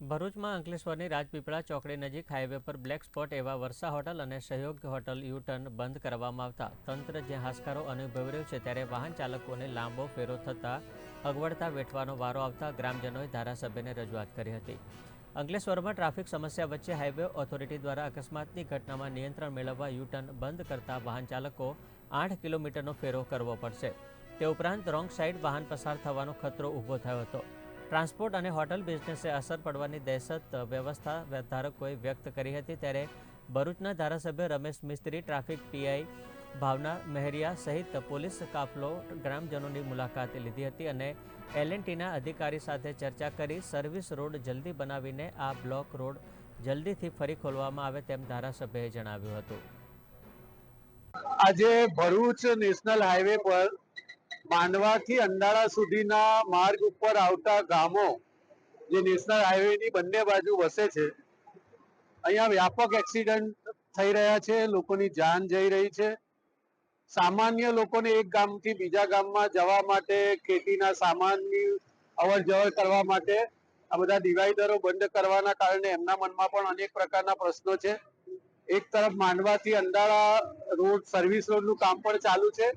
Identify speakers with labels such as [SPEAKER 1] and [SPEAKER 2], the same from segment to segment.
[SPEAKER 1] ભરૂચમાં અંકલેશ્વરની રાજપીપળા ચોકડી નજીક હાઈવે પર બ્લેક સ્પોટ એવા વર્ષા હોટલ અને સહયોગ હોટલ યુ ટર્ન બંધ કરવામાં આવતા. તંત્ર જે હાશકારો અનુભવી રહ્યું છે ત્યારે વાહન ચાલકોને લાંબો ફેરો થતાં અગવડતા વેઠવાનો વારો આવતા ગ્રામજનોએ ધારાસભ્યને રજૂઆત કરી હતી. અંકલેશ્વરમાં ટ્રાફિક સમસ્યા વચ્ચે હાઈવે ઓથોરિટી દ્વારા અકસ્માતની ઘટનામાં નિયંત્રણ મેળવવા યુટર્ન બંધ કરતા વાહન ચાલકો આઠ કિલોમીટરનો ફેરો કરવો પડશે. તે ઉપરાંત રોંગ સાઈડ વાહન પસાર થવાનો ખતરો ઊભો થયો હતો. ટ્રાન્સપોર્ટ અને હોટલ બિઝનેસે અસર પડવાની દહેશત વ્યવસ્થા ધારકોએ વ્યક્ત કરી હતી ત્યારે ભરૂચના ધારાસભ્ય રમેશ મિસ્ત્રી, ટ્રાફિક પીઆઈ ભાવના મહેરિયા સહિત પોલીસ કાફલો ગ્રામજનોની મુલાકાત લીધી હતી અને એલએનટીના અધિકારી સાથે ચર્ચા કરી સર્વિસ રોડ જલ્દી બનાવીને આ બ્લોક રોડ જલ્દીથી ફરી ખોલવામાં આવે તેમ ધારાસભ્યએ જણાવ્યું હતું.
[SPEAKER 2] આજે ભરૂચ નેશનલ હાઈવે પર માંડવાથી અંડાળા સુધીના માર્ગ ઉપર આવતા ગામો, જે નેશનલ હાઈવેની બંને બાજુ વસે છે, અહીંયા વ્યાપક એક્સિડન્ટ થઈ રહ્યા છે, લોકોની જાન જઈ રહી છે. સામાન્ય લોકોને એક ગામથી બીજા ગામમાં જવા માટે ખેતીના સામાનની અવર જવર કરવા માટે આ બધા ડિવાઈડરો બંધ કરવાના કારણે એમના મનમાં પણ અનેક પ્રકારના પ્રશ્નો છે. એક તરફ માંડવાથી અંડાળા રોડ, સર્વિસ રોડનું કામ પણ ચાલુ છે.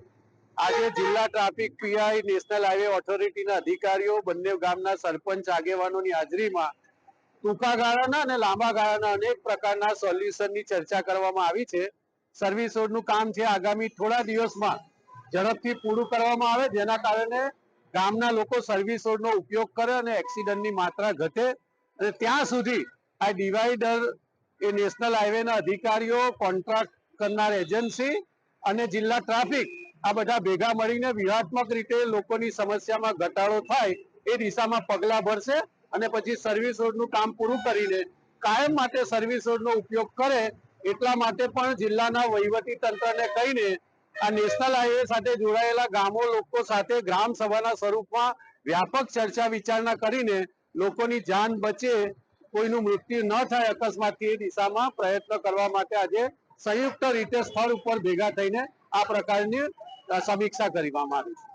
[SPEAKER 2] આજે જિલ્લા ટ્રાફિક પીઆઈ નેશનલ હાઈવે ઓથોરિટીના અધિકારીઓ બંને ગામના સરપંચ, આગેવાનોની હાજરીમાં ટૂંકા ગાળાના અને લાંબા ગાળાના અનેક પ્રકારના સોલ્યુશનની ચર્ચા કરવામાં આવી છે. સર્વિસ રોડનું કામ છે આગામી થોડા દિવસમાં ઝડપથી પૂરું કરવામાં આવે, જેના કારણે ગામના લોકો સર્વિસ રોડનો ઉપયોગ કરે અને એક્સિડન્ટની માત્રા ઘટે. અને ત્યાં સુધી આ ડિવાઈડર એ નેશનલ હાઈવેના અધિકારીઓ કોન્ટ્રાક્ટ કરનાર એજન્સી અને જિલ્લા ટ્રાફિક આ બધા ભેગા મળીને વ્યૂહાત્મક રીતે લોકોની સમસ્યામાં ઘટાડો થાય એ દિશામાં પગલાં ભરશે અને પછી સર્વિસ રોડનું કામ પૂરું કરીને કાયમ માટે સર્વિસ રોડનો ઉપયોગ કરે એટલા માટે પણ જિલ્લાના વહીવટી તંત્રને કહીને આ નેશનલ હાઈવે સાથે જોડાયેલા ગામો લોકો સાથે ગ્રામ સભાના સ્વરૂપમાં વ્યાપક ચર્ચા વિચારણા કરીને લોકોની જાન બચે કોઈનું મૃત્યુ ન થાય અકસ્માતથી એ દિશામાં પ્રયત્ન કરવા માટે આજે સંયુક્ત રીતે સ્થળ ઉપર ભેગા થઈને આ પ્રકારની અ, સમીક્ષા કરવામાં આવી છે